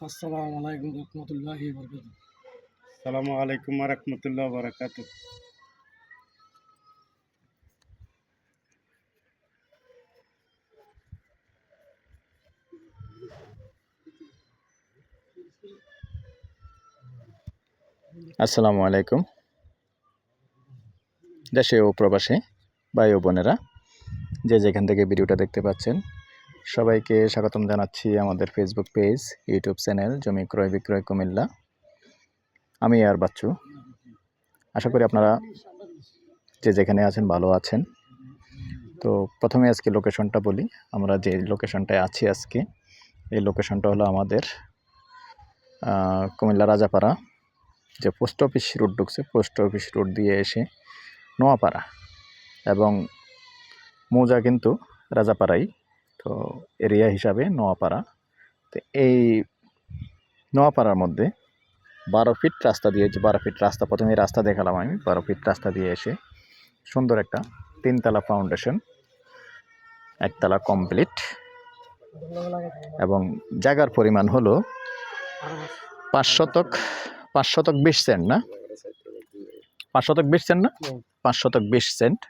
আসসালামু আলাইকুম রহমতুল্লাহি বরকাত সালামু আলাইকুম রহমতুল্লাহ বারাকাত আসসালামু আলাইকুম। দেশে ও প্রবাসে ভাই ও বোনেরা যে যেখান থেকে ভিডিওটা দেখতে পাচ্ছেন সবাইকে স্বাগতম জানাচ্ছি আমাদের ফেসবুক পেজ ইউটিউব চ্যানেল জমি ক্রয় বিক্রয় কুমিল্লা। আমি আর বাচ্চু। আশা করি আপনারা যে যেখানে আছেন ভালো আছেন। তো প্রথমে আজকে লোকেশনটা বলি। আমরা যে লোকেশনটায় আছি আজকে, এই লোকেশনটা হলো আমাদের কুমিল্লা রাজাপাড়া, যে পোস্ট অফিস রোড ঢুকছে পোস্ট অফিস রোড দিয়ে এসে নোয়াপাড়া। এবং মৌজা কিন্তু রাজাপাড়াই। তো এরিয়া হিসাবে নোয়াপাড়া। তো এই নোয়াপাড়ার মধ্যে বারো ফিট রাস্তা দিয়ে বারো ফিট রাস্তা প্রথমে রাস্তা দেখালাম আমি বারো ফিট রাস্তা দিয়ে এসে সুন্দর একটা তিনতলা ফাউন্ডেশন একতলা কমপ্লিট এবং জায়গার পরিমাণ হলো পাঁচ শতক পাঁচ শতক বিশ সেন্ট না? পাঁচ শতক বিশ সেন্ট না? পাঁচ শতক বিশ সেন্ট।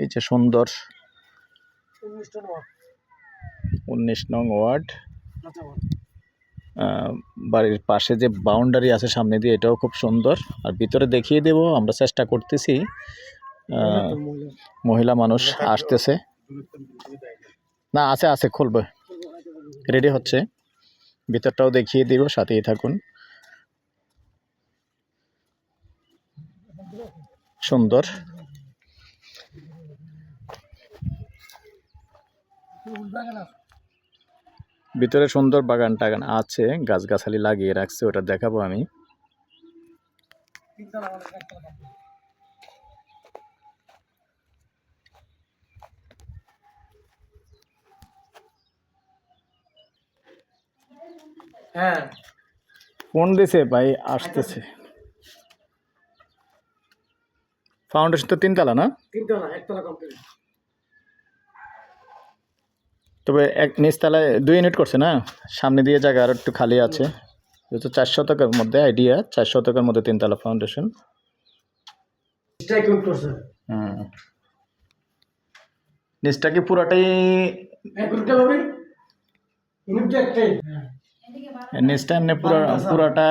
এই যে সুন্দর উনিশ নং ওয়ার্ড। আচ্ছা বাড়ির পাশে যে বাউন্ডারি আছে সামনে দিয়ে এটাও খুব সুন্দর। আর ভিতরে দেখিয়ে দেব আমরা চেষ্টা করতেছি। মহিলা। মানুষ আসতেছে। না আছে আছে খুলবে। রেডি হচ্ছে। ভিতরটাও দেখিয়ে দিব সাথেই থাকুন। সুন্দর। ভিতরে সুন্দর বাগান টাগান আছে গাছগাছালি লাগিয়ে রাখছে ওটা দেখাবো আমি। হ্যাঁ। ফোন দিছে ভাই আসতেছে। ফাউন্ডেশন তো তিনতলা না? তিনতলা একতলা কমপ্লিট তবে এক নিচতলায় দুই ইউনিট করছে না? সামনে দিয়ে জায়গা আর একটু খালি আছে। যেহেতু চার শতকের মধ্যে আইডিয়া চার শতকের মধ্যে তিনতলা ফাউন্ডেশন হুম। নিচটা কি পুরাটাই হ্যাঁ। নিচটা এমনি পুরা পুরাটা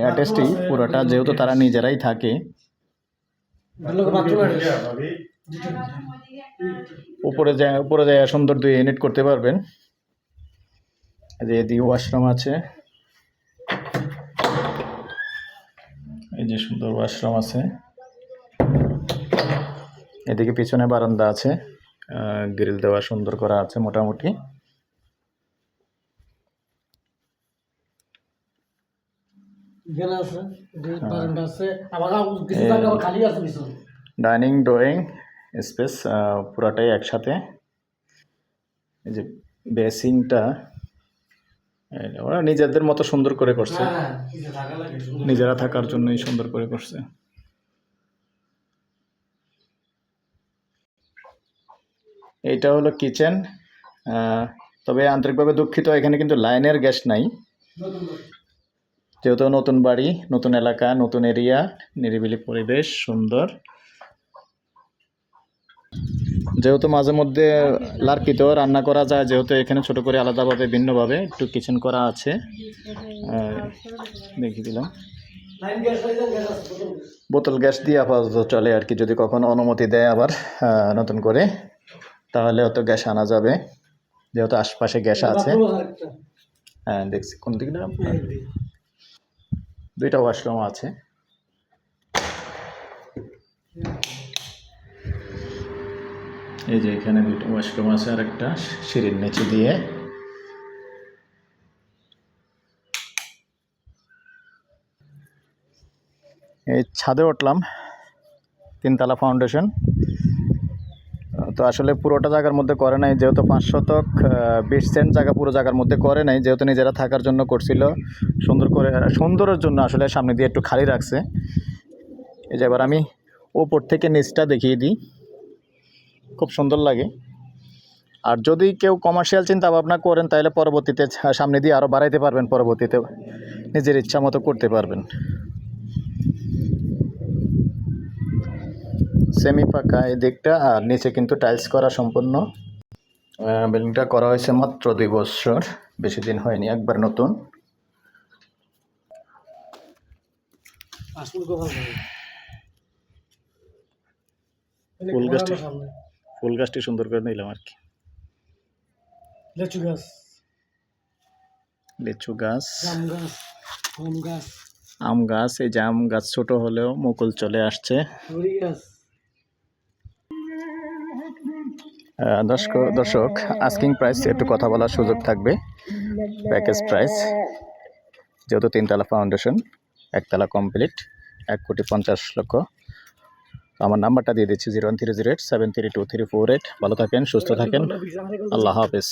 অ্যাটেস্টই পুরাটা যেহেতু তারা নিজেরাই থাকে। ভালো বাথরুম উপরে যায় উপরে যায় সুন্দর দুই ইউনিট করতে পারবেন। এই যে এদিকে ওয়াশরুম আছে। এই যে সুন্দর ওয়াশরুম আছে। এদিকে পিছনে বারান্দা আছে। গ্রিল দেওয়া সুন্দর করা আছে মোটামুটি। এখানে আছে বারান্দা আছে। আবার কিছু জায়গা আবার খালি আছে পিছনে। ডাইনিং ড্রয়িং স্পেস পুরাটাই একসাথে। এই যে বেসিংটা ওরা নিজেদের মতো সুন্দর করে করছে। হ্যাঁ লাগে নিজেরা থাকার জন্যই সুন্দর করে করছে। এইটা হলো কিচেন তবে আন্তরিকভাবে দুঃখিত এখানে কিন্তু লাইনের গ্যাস নাই। যেহেতু নতুন বাড়ি নতুন এলাকা নতুন এরিয়া নিরিবিলি পরিবেশ সুন্দর। যেহেতু মাঝে মধ্যে লার্কিতেও রান্না করা যায় যেহেতু এখানে ছোট করে আলাদাভাবে ভিন্নভাবে একটু কিচেন করা আছে। দেখিয়ে দিলাম। বোতল গ্যাস দিয়ে আপাতত চলে আর কি যদি কখনো অনুমতি দেয় আবার নতুন করে তাহলে অত গ্যাস আনা যাবে। যেহেতু আশপাশে গ্যাস আছে। হ্যাঁ দেখছি কোন দিকটা? দুইটা ওয়াশরুম আছে। এই যে এখানে দুইটা ওয়াশরুম আছে আর একটা সিঁড়ির নিচে দিয়ে। এই ছাদে উঠলাম, তিনতলা ফাউন্ডেশন তো আসলে পুরোটা জায়গার মধ্যে করে নাই, যেহেতু পাঁচ শতক বিশ সেন্ট জায়গা পুরো জায়গার মধ্যে করে নাই, যেহেতু নিজেরা থাকার জন্য করছিল, সুন্দর করে, সুন্দরের জন্য আসলে সামনে দিয়ে একটু খালি রাখছে। এই যে এবার আমি ওপর থেকে নিচটা দেখিয়ে দিই। খুব সুন্দর লাগে আর যদি কেউ কমার্শিয়াল চিন্তা ভাবনা করেন তাহলে পরবর্তীতে সামনে দিয়ে আরও বাড়াইতে পারবেন পরবর্তীতে নিজের ইচ্ছা মতো করতে পারবেন সেমি পাকা এই দিকটা আর নিচে কিন্তু টাইলস করা সম্পূর্ণ বিল্ডিংটা করা হয়েছে মাত্র দুই বছর বেশি দিন হয়নি একবার নতুন। ফুল গাছটি। ফুল গাছটি সুন্দর করে নিলাম আর কি। লেচু গাছ। লিচু গাছ। জাম গাছ আম গাছ। আম গাছ এই যে আম গাছ ছোট হলেও মুকুল চলে আসছে। দর্শক দর্শক আস্কিং প্রাইস একটু কথা বলার সুযোগ থাকবে। প্যাকেজ প্রাইস যেহেতু তিনতলা ফাউন্ডেশন একতলা কমপ্লিট এক কোটি পঞ্চাশ লক্ষ। আমার নাম্বারটা দিয়ে দিচ্ছি, zero one three zero eight, seven three two three four eight. ভালো থাকেন, সুস্থ থাকেন। আল্লাহ হাফেজ।